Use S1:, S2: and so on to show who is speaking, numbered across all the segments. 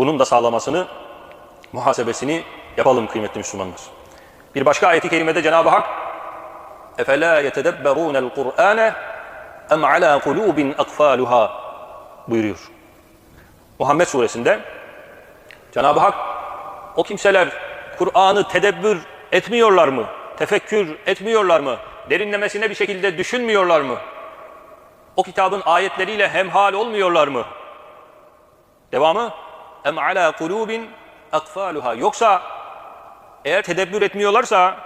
S1: bunun da sağlamasını, muhasebesini yapalım kıymetli Müslümanlar. Bir başka ayeti kerimede Cenab-ı Hak اَفَلَا يَتَدَبَّرُونَ الْقُرْآنَ اَمْ عَلَى قُلُوبٍ اَقْفَالُهَا buyuruyor. Muhammed suresinde Cenab-ı Hak o kimseler Kur'an'ı tedebbür etmiyorlar mı? Tefekkür etmiyorlar mı? Derinlemesine bir şekilde düşünmüyorlar mı? O kitabın ayetleriyle hemhal olmuyorlar mı? Devamı em ala kulubin akfaluha. Yoksa eğer tedebbür etmiyorlarsa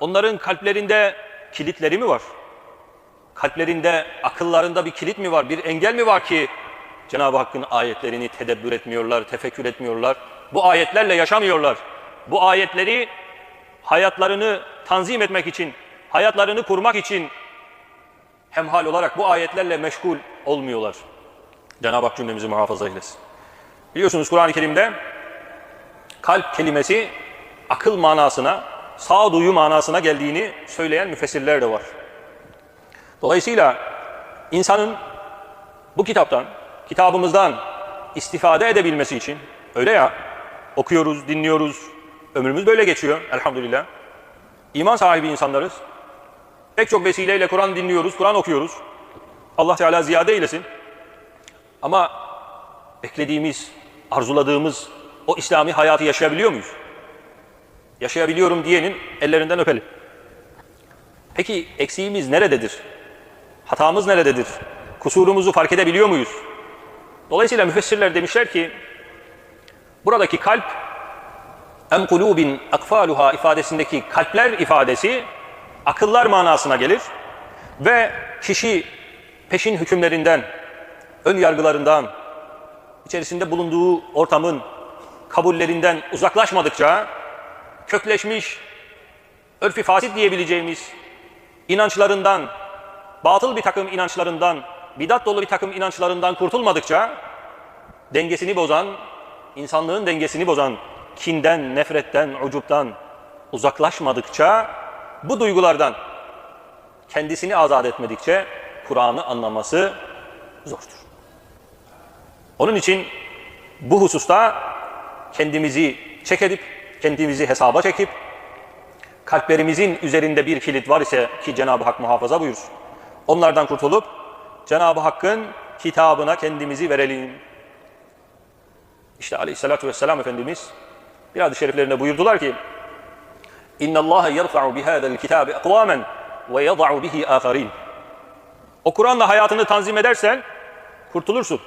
S1: onların kalplerinde kilitleri mi var? Kalplerinde, akıllarında bir kilit mi var? Bir engel mi var ki Cenab-ı Hakk'ın ayetlerini tedebbür etmiyorlar, tefekkür etmiyorlar? Bu ayetlerle yaşamıyorlar. Bu ayetleri hayatlarını tanzim etmek için, hayatlarını kurmak için hemhal olarak bu ayetlerle meşgul olmuyorlar. Cenab-ı Hak cümlemizi muhafaza eylesin. Biliyorsunuz Kur'an-ı Kerim'de kalp kelimesi akıl manasına, sağduyu manasına geldiğini söyleyen müfessirler de var. Dolayısıyla insanın bu kitaptan, kitabımızdan istifade edebilmesi için öyle ya okuyoruz, dinliyoruz, ömrümüz böyle geçiyor elhamdülillah. İman sahibi insanlarız. Pek çok vesileyle Kur'an dinliyoruz, Kur'an okuyoruz. Allah Teala ziyade eylesin. Ama beklediğimiz, arzuladığımız o İslami hayatı yaşayabiliyor muyuz? Yaşayabiliyorum diyenin ellerinden öpelim. Peki eksiğimiz nerededir? Hatamız nerededir? Kusurumuzu fark edebiliyor muyuz? Dolayısıyla müfessirler demişler ki buradaki kalp em kulubin akfaluha ifadesindeki kalpler ifadesi akıllar manasına gelir ve kişi peşin hükümlerinden, ön yargılarından, içerisinde bulunduğu ortamın kabullerinden uzaklaşmadıkça kökleşmiş, örfi fasit diyebileceğimiz inançlarından, batıl bir takım inançlarından, bidat dolu bir takım inançlarından kurtulmadıkça dengesini bozan, insanlığın dengesini bozan kinden, nefretten, ucuptan uzaklaşmadıkça bu duygulardan kendisini azat etmedikçe Kur'an'ı anlaması zordur. Onun için bu hususta kendimizi çek edip, kendimizi hesaba çekip, kalplerimizin üzerinde bir kilit var ise ki Cenab-ı Hak muhafaza buyur. Onlardan kurtulup Cenab-ı Hakk'ın kitabına kendimizi verelim. İşte aleyhissalatü vesselam Efendimiz bir hadis-i şeriflerinde buyurdular ki Allah yerfa'u bihada'l kitabi aqwamen ve yad'u bihi akharin. O Kur'an'la hayatını tanzim edersen kurtulursun.